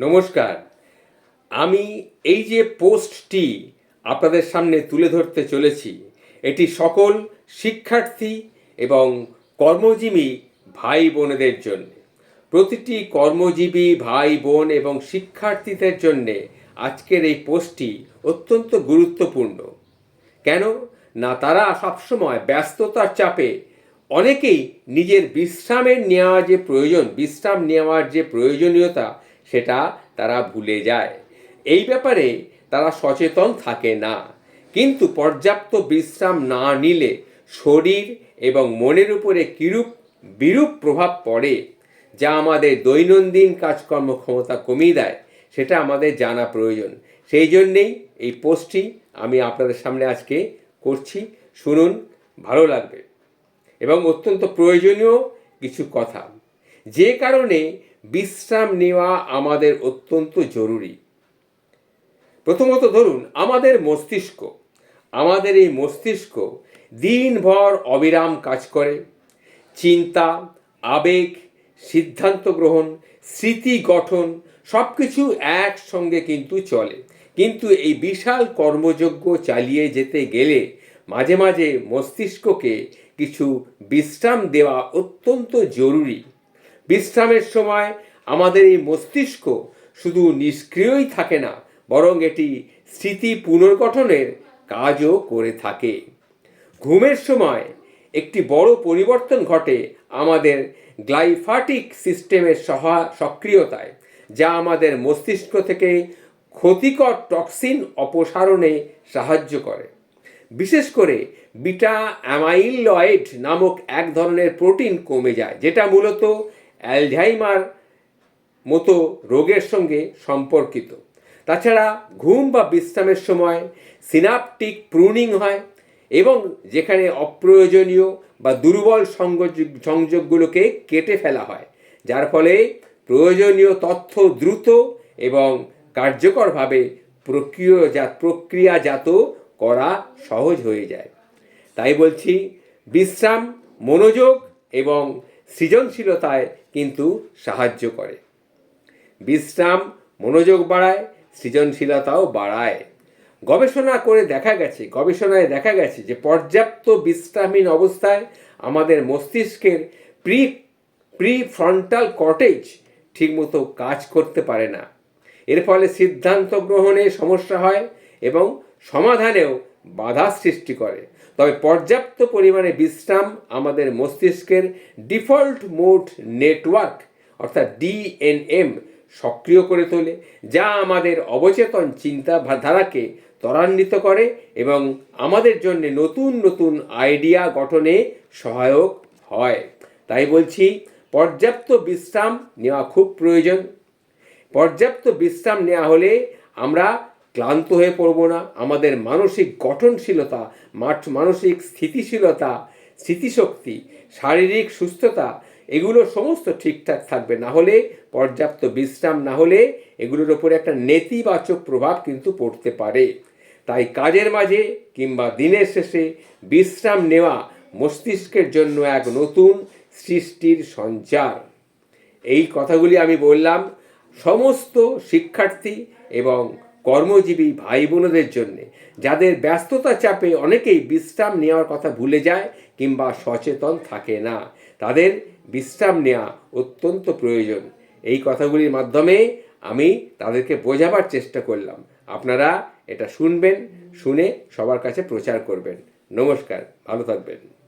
নমস্কার। আমি এই যে পোস্টটি আপনাদের সামনে তুলে ধরতে চলেছি, এটি সকল শিক্ষার্থী এবং কর্মজীবী ভাই বোনেদের জন্য। প্রতিটি কর্মজীবী ভাই বোন এবং শিক্ষার্থীদের জন্যে আজকের এই পোস্টটি অত্যন্ত গুরুত্বপূর্ণ। কেন? না, তারা সবসময় ব্যস্ততার চাপে অনেকেই নিজের বিশ্রামের নেওয়া যে প্রয়োজন, বিশ্রাম নেওয়ার যে প্রয়োজনীয়তা সেটা তারা ভুলে যায়। এই ব্যাপারে তারা সচেতন থাকে না। কিন্তু পর্যাপ্ত বিশ্রাম না নিলে শরীর এবং মনের উপরে কিরূপ বিরূপ প্রভাব পড়ে, যা আমাদের দৈনন্দিন কাজকর্ম ক্ষমতা কমিয়ে দেয়, সেটা আমাদের জানা প্রয়োজন। সেই জন্যেই এই পোস্টটি আমি আপনাদের সামনে আজকে করছি। শুনুন, ভালো লাগবে। এবং অত্যন্ত প্রয়োজনীয় কিছু কথা। যে কারণে বিশ্রাম নেওয়া আমাদের অত্যন্ত জরুরি। প্রথমত ধরুন, আমাদের মস্তিষ্ক, আমাদের এই মস্তিষ্ক দিনভর অবিরাম কাজ করে। চিন্তা, আবেগ, সিদ্ধান্ত গ্রহণ, স্মৃতি গঠন সব কিছু একসঙ্গে কিন্তু চলে। কিন্তু এই বিশাল কর্মযজ্ঞ চালিয়ে যেতে গেলে মাঝে মাঝে মস্তিষ্ককে কিছু বিশ্রাম দেওয়া অত্যন্ত জরুরি। বিশ্রামের সময় আমাদের এই মস্তিষ্ক শুধু নিষ্ক্রিয়ই থাকে না, বরং এটি স্মৃতি পুনর্গঠনের কাজও করে থাকে। ঘুমের সময় একটি বড় পরিবর্তন ঘটে আমাদের গ্লাইফাটিক সিস্টেমের সহা, সক্রিয়তায়, যা আমাদের মস্তিষ্ক থেকে ক্ষতিকর টক্সিন অপসারণে সাহায্য করে। বিশেষ করে বিটা অ্যামাইলয়েড নামক এক ধরনের প্রোটিন কমে যায়, যেটা মূলত অ্যালঝাইমার মতো রোগের সঙ্গে সম্পর্কিত। তাছাড়া ঘুম বা বিশ্রামের সময় সিনাপটিক প্রুনিং হয় এবং যেখানে অপ্রয়োজনীয় বা দুর্বল সংযোগ, সংযোগগুলোকে কেটে ফেলা হয়, যার ফলে প্রয়োজনীয় তথ্য দ্রুত এবং কার্যকরভাবে প্রক্রিয়াজাত প্রক্রিয়াজাত করা সহজ হয়ে যায়। তাই বলছি, বিশ্রাম, মনোযোগ এবং সৃজনশীলতায় কিন্তু সাহায্য করে। বিশ্রাম, মনোযোগ বাড়ায়, সৃজনশীলতাও বাড়ায়। গবেষণা করে দেখা গেছে, গবেষণায় দেখা গেছে যে পর্যাপ্ত বিশ্রামহীন অবস্থায় আমাদের মস্তিষ্কের প্রি প্রি ফ্রন্টাল কর্টেজ ঠিকমতো কাজ করতে পারে না। এর ফলে সিদ্ধান্ত গ্রহণে সমস্যা হয় এবং সমাধানেও বাধা সৃষ্টি করে। তবে পর্যাপ্ত পরিমাণে বিশ্রাম আমাদের মস্তিষ্কের ডিফল্ট মোড নেটওয়ার্ক, অর্থাৎ ডিএনএম, সক্রিয় করে তোলে, যা আমাদের অবচেতন চিন্তা ধারাকে ত্বরান্বিত করে এবং আমাদের জন্য নতুন নতুন আইডিয়া গঠনে সহায়ক হয়। তাই বলছি, পর্যাপ্ত বিশ্রাম নেওয়া খুব প্রয়োজন। পর্যাপ্ত বিশ্রাম নেওয়া হলে আমরা ক্লান্ত হয়ে পড়ব না। আমাদের মানসিক গঠনশীলতা, মাঠ মানসিক স্থিতিশীলতা, স্মৃতিশক্তি, শারীরিক সুস্থতা, এগুলো সমস্ত ঠিকঠাক থাকবে। না হলে, পর্যাপ্ত বিশ্রাম না হলে এগুলোর ওপরে একটা নেতিবাচক প্রভাব কিন্তু পড়তে পারে। তাই কাজের মাঝে কিংবা দিনের শেষে বিশ্রাম নেওয়া মস্তিষ্কের জন্য এক নতুন সৃষ্টির সঞ্চার। এই কথাগুলি আমি বললাম সমস্ত শিক্ষার্থী এবং কর্মজীবী ভাই বোনদের জন্যে। যাদের ব্যস্ততা চাপে অনেকেই বিশ্রাম নেওয়ার কথা ভুলে যায় কিংবা সচেতন থাকে না। তাদের বিশ্রাম নেওয়া অত্যন্ত প্রয়োজন। এই কথাগুলির মাধ্যমে আমি তাদেরকে বোঝাবার চেষ্টা করলাম। আপনারা এটা শুনবেন, শুনে সবার কাছে প্রচার করবেন। নমস্কার, ভালো থাকবেন।